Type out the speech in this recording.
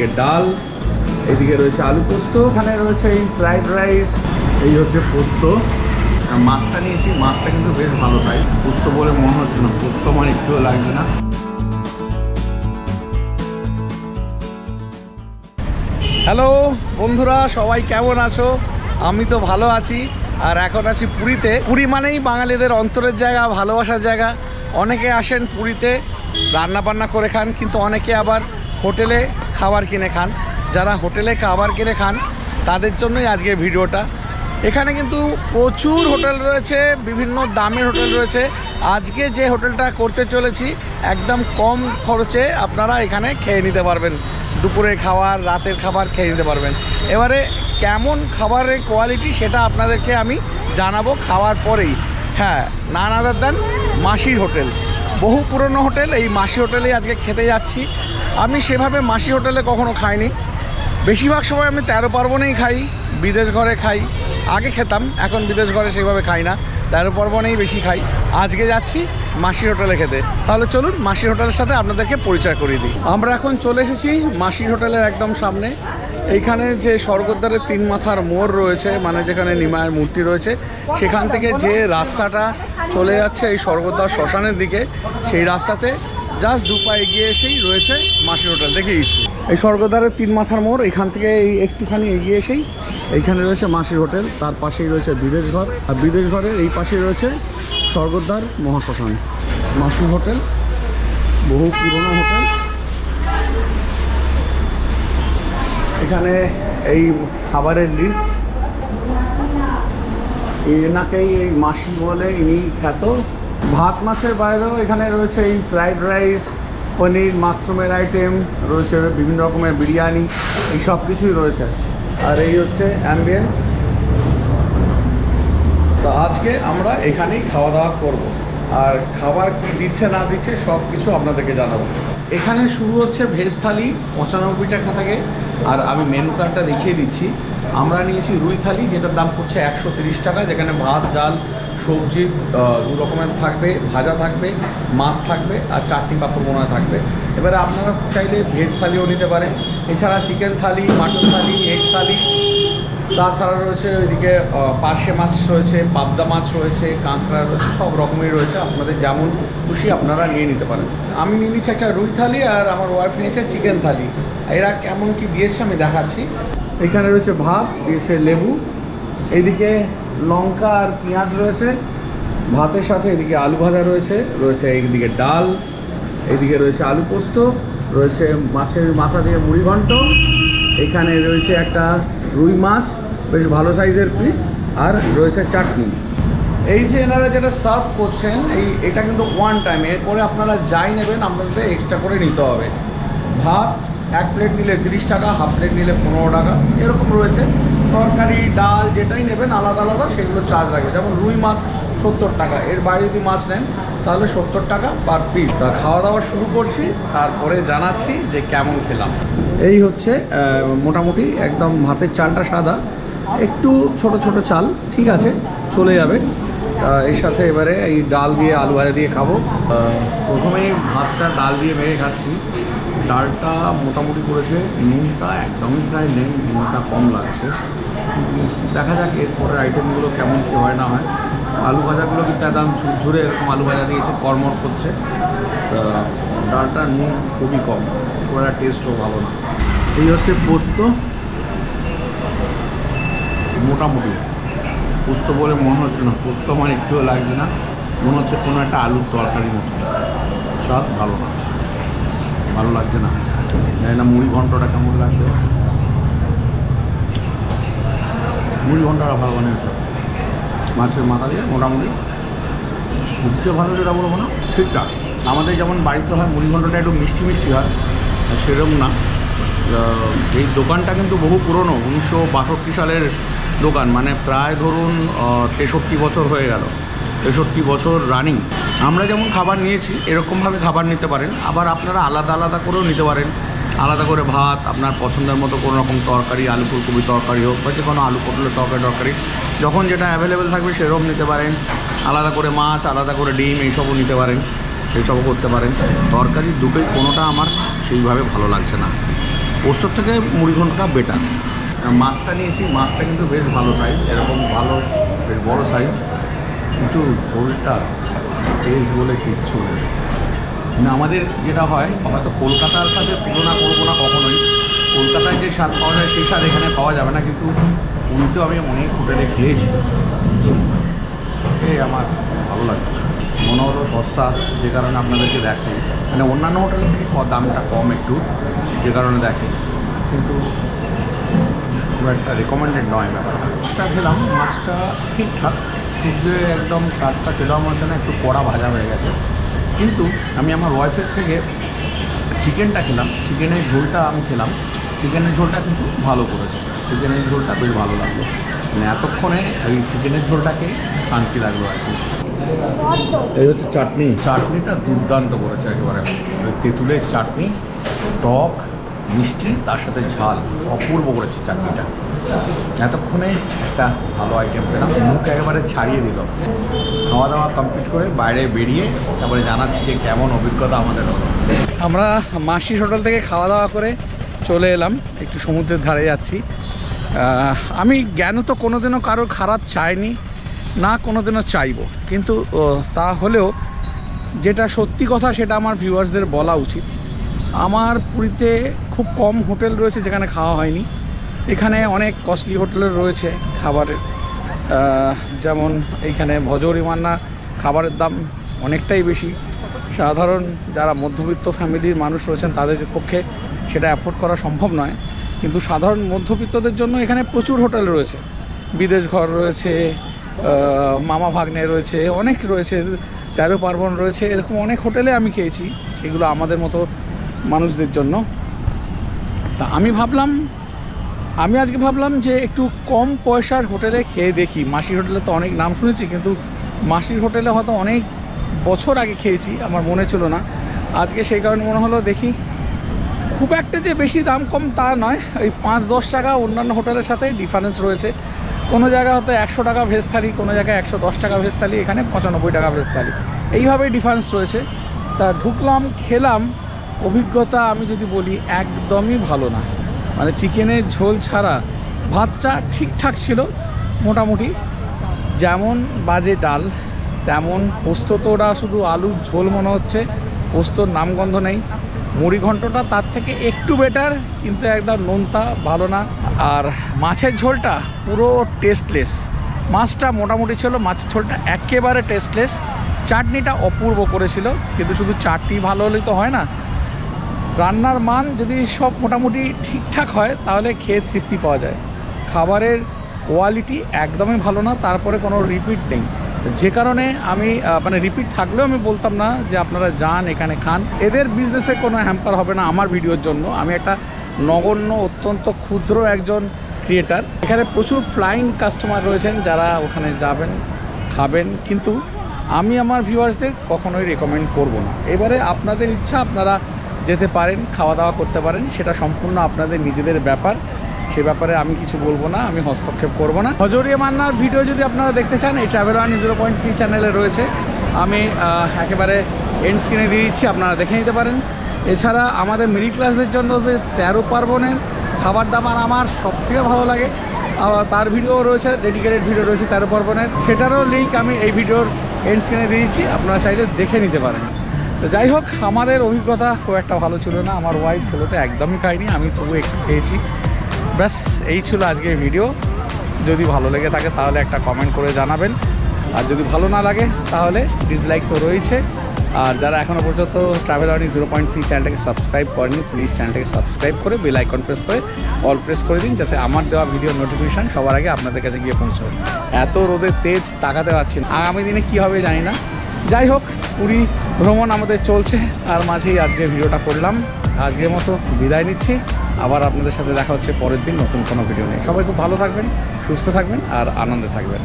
এইদিকে ডাল, এদিকে রয়েছে আলু পোস্ত। এখানে রয়েছে এই ফ্রাইড রাইস এই হচ্ছে পোস্ত। মাছটা নিয়েছি, মাছটা কিন্তু বেশ ভালো খাই পোস্ত বলে মনে হচ্ছে না, পোস্ত আমার একটুও লাগবে না। হ্যালো বন্ধুরা, সবাই কেমন আছো? আমি তো ভালো আছি, আর এখন আছি পুরীতে। পুরী মানেই বাঙালিদের অন্তরের জায়গা, ভালোবাসার জায়গা। অনেকে আসেন পুরীতে রান্না বান্না করে খান, কিন্তু অনেকে আবার হোটেলে খাবার কিনে খান, যারা হোটেলে খাবার কিনে খান, তাদের জন্যই আজকে ভিডিওটা। এখানে কিন্তু প্রচুর হোটেল রয়েছে, বিভিন্ন দামের হোটেল রয়েছে। আজকে যে হোটেলটা করতে চলেছি, একদম কম খরচে আপনারা এখানে খেয়ে নিতে পারবেন। দুপুরের খাবার, রাতের খাবার খেয়ে নিতে পারবেন। এবারে কেমন খাবারের কোয়ালিটি সেটা আপনাদেরকে আমি জানাব খাওয়ার পরেই। হ্যাঁ নান আদার দেন মাসির হোটেল। বহু পুরনো হোটেল, এই মাসি হোটেলেই আজকে খেতে যাচ্ছি। আমি সেভাবে মাসি হোটেলে কখনো খাইনি। বেশিরভাগ সময় আমি তেরো পার্বণেই খাই, বিদেশ ঘরে খাই। আগে খেতাম, এখন বিদেশ ঘরে সেভাবে খাই না। তেরো পার্বণেই বেশি খাই। আজকে যাচ্ছি মাসির হোটেলে খেতে। তাহলে চলুন মাসির হোটেলের সাথে আপনাদেরকে পরিচয় করিয়ে দিই। আমরা এখন চলে এসেছি মাসির হোটেলের একদম সামনে। এইখানে যে স্বর্গদ্বারের তিন মাথার মোড় রয়েছে মানে যেখানে নিমায়ের মূর্তি রয়েছে, সেখান থেকে যে রাস্তাটা চলে যাচ্ছে এই স্বর্গদ্বার শ্মশানের দিকে, সেই রাস্তাতে জাস্ট দু পা এগিয়ে এসেই রয়েছে মাসির হোটেল, দেখে দিচ্ছি এই স্বর্গদ্বারের তিন মাথার মোড়, এখান থেকে এই একটুখানি এগিয়ে এসেই এইখানে রয়েছে মাসির হোটেল, তার পাশেই রয়েছে বিদেশ ঘর, আর বিদেশ ঘরের এই পাশেই রয়েছে স্বর্গদ্বার মহাশ্মশান। মাসির হোটেল, বহু পুরনো হোটেল। এখানে এই খাবারের লিস্ট এনাকেই এই মাসি বলে ইনি খ্যাত। ভাত মাছের বাইরেও এখানে রয়েছে এই ফ্রাইড রাইস, পনির, মাশরুমের আইটেম, রয়েছে বিভিন্ন রকমের বিরিয়ানি, এই সব কিছুই রয়েছে। আর এই হচ্ছে অ্যাম্বিয়েন্স তো আজকে আমরা এখানেই খাওয়া দাওয়া করব। আর খাবার কি দিচ্ছে, না দিচ্ছে, সব কিছু আপনাদেরকে জানাব। এখানে শুরু হচ্ছে ভেজ থালি পঁচানব্বই টাকা থাকে আর আমি মেনু কার্ডটা দেখিয়ে দিচ্ছি। আমরা নিয়েছি রুই থালি, যেটার দাম পড়ছে একশো টাকা, যেখানে ভাত, ডাল সবজি দু রকমের থাকবে, ভাজা থাকবে, মাছ থাকবে আর চাটনি পাঁপড় বোনা থাকবে। এবারে আপনারা চাইলে ভেজ থালিও নিতে পারেন। এছাড়া chicken thali mutton thali egg thali, তাছাড়া রয়েছে ওইদিকে পার্শে মাছ রয়েছে, পাবদা মাছ রয়েছে, কাঁকড়া রয়েছে, সব রকমের রয়েছে। আপনাদের যেমন খুশি আপনারা নিয়ে নিতে পারেন। আমি নিয়ে নিচ্ছি একটা রুই থালি আর আমার ওয়াইফ নিয়েছে চিকেন থালি। এরা কেমন কি দিয়েছে আমি দেখাচ্ছি। এখানে রয়েছে ভাত, দিয়েছে লেবু। এইদিকে লঙ্কা আর পেঁয়াজ রয়েছে, ভাতের সাথে এদিকে আলু ভাজা রয়েছে রয়েছে এইদিকে ডাল, এদিকে রয়েছে আলু পোস্ত, রয়েছে মাছের মাথা দিয়ে মুড়ি ঘন্ট, এখানে রয়েছে একটা রুই মাছ, বেশ ভালো সাইজের পিস, আর রয়েছে চাটনি। এই যে এনারা যেটা সার্ভ করছেন, এই এটা কিন্তু ওয়ান টাইম এরপরে আপনারা যাই নেবেন, আপনাদের এক্সট্রা করে নিতে হবে। ভাত এক প্লেট নিলে তিরিশ টাকা হাফ প্লেট নিলে পনেরো টাকা, এরকম রয়েছে। তরকারি ডাল যেটাই নেবেন আলাদা আলাদা সেগুলো চার্জ লাগবে। যেমন রুই মাছ সত্তর টাকা। এর বাইরে যদি মাছ নেন তাহলে সত্তর টাকা পার পিস তা খাওয়া দাওয়া শুরু করছি তারপরে জানাচ্ছি যে কেমন খেলাম। এই হচ্ছে মোটামুটি একদম ভাতের চালটা সাদা। একটু ছোট ছোট চাল ঠিক আছে চলে যাবে। এর সাথে এবারে এই ডাল দিয়ে আলু ভাজা দিয়ে খাব। আহ, প্রথমেই ভাতটা ডাল দিয়ে মেরে খাচ্ছি। ডালটা মোটামুটি করেছে নুনটা একদমই প্রায় নেই নুনটা কম লাগছে। দেখা যাক এরপরের আইটেমগুলো কেমন কী হয়, না হয়। আলু ভাজাগুলো কিন্তু একদম ঝুরঝুরে এরকম আলু ভাজা দিয়েছে কর্মর করছে। ডালটা নুন খুবই কম খুব একটা টেস্টও ভালো না। এই হচ্ছে পোস্ত। মোটামুটি। পোস্ত বলে মনে হচ্ছে না, পোস্ত আমার একটুও লাগছে না। মনে হচ্ছে কোনো একটা আলুর তরকারি মতো। স্বাদ ভালো না। ভালো লাগছে না। জানি না মুড়ি ঘন্টটা কেমন লাগবে। মুড়ি ঘন্টটা ভালো বানিয়েছে মাছের মাথা দিয়ে মোটামুটি। বুঝতে ভালো যেটা বলব না? ঠিকঠাক আমাদের যেমন বাড়িতে হয় মুড়ি ঘন্টটা একটু মিষ্টি মিষ্টি হয় সেরকম না। এই দোকানটা কিন্তু বহু পুরনো, উনিশশো বাষট্টি সালের দোকান। মানে প্রায় ধরুন তেষট্টি বছর হয়ে গেল। তেষট্টি বছর রানিং আমরা যেমন খাবার নিয়েছি, এরকমভাবে খাবার নিতে পারেন। আবার আপনারা আলাদা আলাদা করেও নিতে পারেন। আলাদা করে ভাত, আপনার পছন্দের মতো কোনো রকম তরকারি, আলু ফুলকপি তরকারি হোক, বা যে কোনো আলু পটলের তরকারি তরকারি, যখন যেটা অ্যাভেলেবেল থাকবে সেরকম নিতে পারেন। আলাদা করে মাছ, আলাদা করে ডিম, এইসবও নিতে পারেন, সেইসবও করতে পারেন। তরকারি দুটোই কোনোটা আমার সেইভাবে ভালো লাগছে না। পোস্তর থেকে মুড়ি ঘন্টটা বেটার মাছটা নিয়েছি, মাছটা কিন্তু বেশ ভালো সাইজ এরকম ভালো, বেশ বড়ো সাইজ কিন্তু ঝোলটা টেস্ট বলে কিচ্ছু নেই। আমাদের যেটা হয় হয়তো কলকাতার সাথে তুলনা করব না কখনোই। কলকাতায় যে স্বাদ পাওয়া যায়, সেই স্বাদ এখানে পাওয়া যাবে না, কিন্তু উনিতেও আমি অনেক হোটেলে খেয়েছি। এই আমার ভালো লাগছে। মনে হলো সস্তা, যে কারণে আপনাদেরকে দেখে। মানে অন্যান্য হোটেলের থেকে দামটা কম একটু, যে কারণে দেখে। কিন্তু একটা রেকমেন্ডেড নয় ব্যাপারটা। মাছটা খেলাম, মাছটা ঠিকঠাক খুব যে একদম টাটকা খেলাম না একটু কড়া ভাজা হয়ে গেছে। কিন্তু আমি আমার ওয়াইফের থেকে চিকেনটা খেলাম। চিকেনের ঝোলটা আমি খেলাম। চিকেনের ঝোলটা কিন্তু ভালো করেছে। চিকেনের ঝোলটা বেশ ভালো লাগল। মানে এতক্ষণে ওই চিকেনের ঝোলটাকে শান্তি লাগল আর কি। এই হচ্ছে চাটনি। চাটনিটা দুর্দান্ত করেছে একেবারে। ওই তেঁতুলের চাটনি, টক, মিষ্টি, তার সাথে ঝাল। অপূর্ব করেছে চাটনিটা। এতক্ষণে একটা ভালো আইটেম পেলাম। মুখ একেবারে ছাড়িয়ে দিল। খাওয়া দাওয়া কমপ্লিট করে বাইরে বেরিয়ে তারপরে জানাচ্ছি যে কেমন অভিজ্ঞতা আমাদের হলো। আমরা মাসির হোটেল থেকে খাওয়া দাওয়া করে চলে এলাম। একটু সমুদ্রের ধারে যাচ্ছি। আমি জ্ঞান তো কোনোদিনও কারোর খারাপ চাইনি, না কোনোদিনও চাইব। কিন্তু তা হলেও যেটা সত্যি কথা সেটা আমার ভিউয়ার্সদের বলা উচিত। আমার পুরীতে খুব কম হোটেল রয়েছে যেখানে খাওয়া হয়নি। এখানে অনেক কস্টলি হোটেল রয়েছে খাবারের। যেমন এইখানে ভজরি মান্না খাবারের দাম অনেকটাই বেশি। সাধারণ যারা মধ্যবিত্ত ফ্যামিলির মানুষ রয়েছেন, তাদের পক্ষে সেটা অ্যাফোর্ড করা সম্ভব নয়। কিন্তু সাধারণ মধ্যবিত্তদের জন্য এখানে প্রচুর হোটেল রয়েছে। বিদেশ ঘর রয়েছে মামা ভাগ্নে রয়েছে, অনেক রয়েছে, তেরো পার্বণ রয়েছে, এরকম অনেক হোটেলে আমি খেয়েছি। সেগুলো আমাদের মতো মানুষদের জন্য। তা আমি ভাবলাম আমি আজকে ভাবলাম যে একটু কম পয়সার হোটেলে খেয়ে দেখি। মাসির হোটেলে তো অনেক নাম শুনেছি, কিন্তু মাসির হোটেলে হয়তো অনেক বছর আগে খেয়েছি, আমার মনে ছিল না। আজকে সেই কারণে মনে হলো দেখি খুব একটা যে বেশি দাম কম তা নয়, ওই পাঁচ দশ টাকা অন্যান্য হোটেলের সাথে ডিফারেন্স রয়েছে। কোনো জায়গায় হয়তো একশো টাকা ভেজ থালি কোনো জায়গায় একশো দশ টাকা ভেজ থালি এখানে পঁচানব্বই টাকা ভেজ থালি এইভাবেই ডিফারেন্স রয়েছে। তা ঢুকলাম, খেলাম, অভিজ্ঞতা আমি যদি বলি একদমই ভালো না। মানে চিকেনের ঝোল ছাড়া ভাতটা ঠিকঠাক ছিল মোটামুটি। যেমন বাজে ডাল, তেমন পোস্ত তো ওরা শুধু আলুর ঝোল মনে হচ্ছে, পোস্তর নামগন্ধ নেই। মুড়ি ঘন্টটা তার থেকে একটু বেটার কিন্তু একদম নোনতা ভালো না। আর মাছের ঝোলটা পুরো টেস্টলেস মাছটা মোটামুটি ছিল, মাছের ঝোলটা একেবারে টেস্টলেস চাটনিটা অপূর্ব করেছিল, কিন্তু শুধু চাটনি ভালো হলেই তো হয় না রান্নার মান যদি সব মোটামুটি ঠিকঠাক হয়, তাহলে খেয়ে তৃপ্তি পাওয়া যায়। খাবারের কোয়ালিটি একদমই ভালো না, তারপরে কোনো রিপিট নেই। যে কারণে আমি মানে রিপিট থাকলেও আমি বলতাম না যে আপনারা যান, এখানে খান। এদের বিজনেসে কোনো হ্যাম্পার হবে না আমার ভিডিওর জন্য। আমি একটা নগণ্য, অত্যন্ত ক্ষুদ্র একজন ক্রিয়েটার এখানে প্রচুর ফ্লাইং কাস্টমার রয়েছেন যারা ওখানে যাবেন, খাবেন। কিন্তু আমি আমার ভিউয়ার্সদের কখনোই রেকমেন্ড করব না। এবারে আপনাদের ইচ্ছা, আপনারা যেতে পারেন, খাওয়া দাওয়া করতে পারেন, সেটা সম্পূর্ণ আপনাদের নিজেদের ব্যাপার। সে ব্যাপারে আমি কিছু বলব না, আমি হস্তক্ষেপ করব না। হজরিয়া মান্নার ভিডিও যদি আপনারা দেখতে চান, এই travel one zero point three চ্যানেলে রয়েছে। আমি একেবারে এন্ড স্ক্রিনে দিয়ে দিচ্ছি, আপনারা দেখে নিতে পারেন। এছাড়া আমাদের মিডিল ক্লাসদের জন্য যে তেরো পার্বণের খাবার দাবার আমার সবথেকে ভালো লাগে। তার ভিডিও রয়েছে ডেডিকেটেড ভিডিও রয়েছে তেরো পার্বণের। সেটারও লিঙ্ক আমি এই ভিডিওর এন্ড স্ক্রিনে দিয়ে দিচ্ছি, আপনারা চাইলে দেখে নিতে পারেন। তো যাই হোক, আমাদের অভিজ্ঞতা খুব একটা ভালো ছিল না, আমার ওয়াইফ ছিল তো একদমই খাইনি, আমি তবু একটু খেয়েছি। ব্যাস, এই ছিল আজকের ভিডিও যদি ভালো লেগে থাকে তাহলে একটা কমেন্ট করে জানাবেন। আর যদি ভালো না লাগে তাহলে ডিসলাইক তো রয়েছে। আর যারা এখনও পর্যন্ত ট্রাভেল আর্নি জিরো পয়েন্ট থ্রি চ্যানেলটাকে সাবস্ক্রাইব করেনি প্লিজ চ্যানেলটাকে সাবস্ক্রাইব করে বেল আইকন প্রেস করে অল প্রেস করে দিন, যাতে আমার দেওয়া ভিডিও নোটিফিকেশান সবার আগে আপনাদের কাছে গিয়ে পৌঁছবে। এত রোদের তেজ তাকাতে পারছি আগামী দিনে কী হবে জানি না। যাই হোক, পুরী ভ্রমণ আমাদের চলছে আর মাঝেই আজকে ভিডিওটা করলাম। আজকের মতো বিদায় নিচ্ছি। আবার আপনাদের সাথে দেখা হচ্ছে পরের দিন নতুন কোনো ভিডিও নিয়ে। সবাই খুব ভালো থাকবেন, সুস্থ থাকবেন, আর আনন্দে থাকবেন।